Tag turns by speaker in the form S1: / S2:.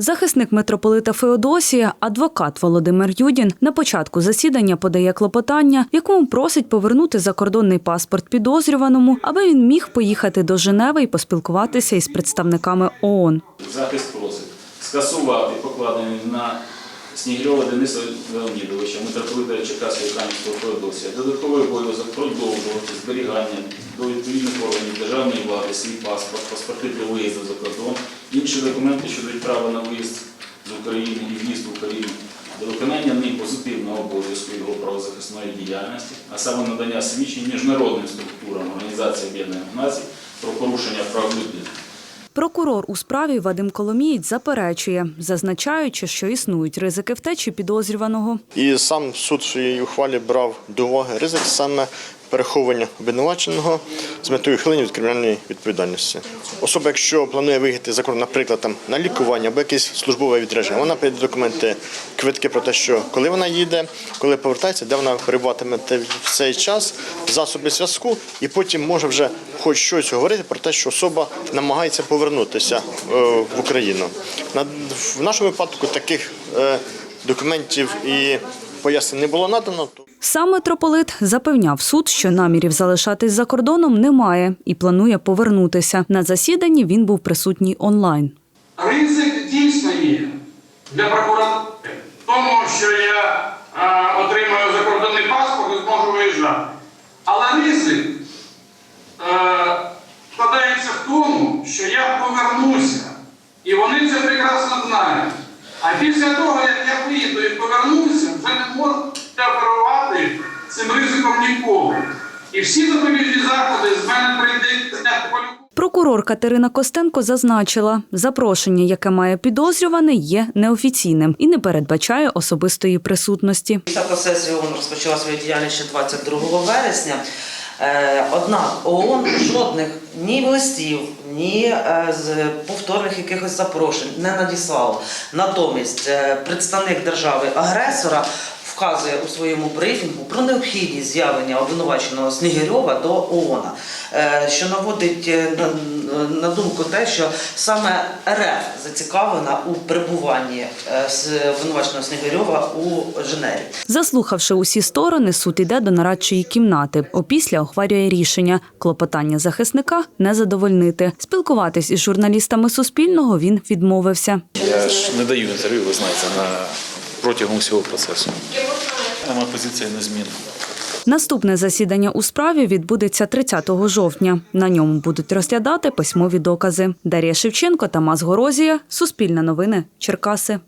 S1: Захисник митрополита Феодосія, адвокат Володимир Юдін, на початку засідання подає клопотання, в якому просить повернути закордонний паспорт підозрюваному, аби він міг поїхати до Женеви і поспілкуватися із представниками ООН.
S2: Захист просить скасувати покладені на Снігирьова Дениса Леонідовича, митрополита Черкаського Кам'янського Феодосія, додатковий обов'язок продовжувати зберігання до відповідних органів державної влади свій паспорт, паспорти для виїзду за кордон, інші документи, що дають право на виїзд з України і в'їзд в Україну, до виконання ним позитивного обов'язку його правозахисної діяльності, а саме надання свідчень міжнародним структурам Організації Об'єднаних Націй про порушення прав людини.
S1: Прокурор у справі Вадим Коломієць заперечує, зазначаючи, що існують ризики втечі підозрюваного.
S3: І сам суд в своїй ухвалі брав до уваги ризик саме переховування обвинуваченого з метою ухилення від кримінальної відповідальності. Особа, якщо планує виїхати за кордон, наприклад, там на лікування або якесь службове відрядження, вона прийде документи, квитки про те, що коли вона їде, коли повертається, де вона перебуватиме в цей час, засоби зв'язку, і потім може вже хоч щось говорити про те, що особа намагається повернутися е, в Україну. В нашому випадку таких е, документів і пояснень не було надано. то
S1: Сам митрополит запевняв суд, що намірів залишатись за кордоном немає і планує повернутися. На засіданні він був присутній онлайн.
S4: Ризик дійсно є для прокуратури. В тому, що я е, отримаю закордонний паспорт і зможу виїжджати. Але ризик е, складається в тому, що я повернуся. І вони це прекрасно знають. А після того, як я виїду і повернуся, вже не можу оперувати цим ризиком ніколи. І всі запобіжні заходи з мене прийдеться зняти по
S1: Прокурор Катерина Костенко зазначила, запрошення, яке має підозрюваний, є неофіційним і не передбачає особистої присутності.
S5: Десята сесія ООН розпочала свою діяльність ще 22 вересня. Е, Однак ООН жодних ні листів, ні е, з повторних якихось запрошень не надіслало. Натомість е, представник держави-агресора вказує у своєму брифінгу про необхідність з'явлення обвинуваченого Снігирьова до ООН, е, що наводить е, на, думку те, що саме РФ зацікавлена у перебуванні е, з обвинуваченого Снігирьова у Женеві.
S1: Заслухавши усі сторони, суд іде до нарадчої кімнати. Опісля ухвалює рішення. Клопотання захисника не задовольнити. Спілкуватись із журналістами Суспільного він відмовився.
S6: Я ж не даю інтерв'ю, ви знаєте, на протягом всього процесу. Моя позиція незмінна.
S1: Наступне засідання у справі відбудеться 30 жовтня. На ньому будуть розглядати письмові докази. Дар'я Шевченко, Тамас Горозія, Суспільне новини, Черкаси.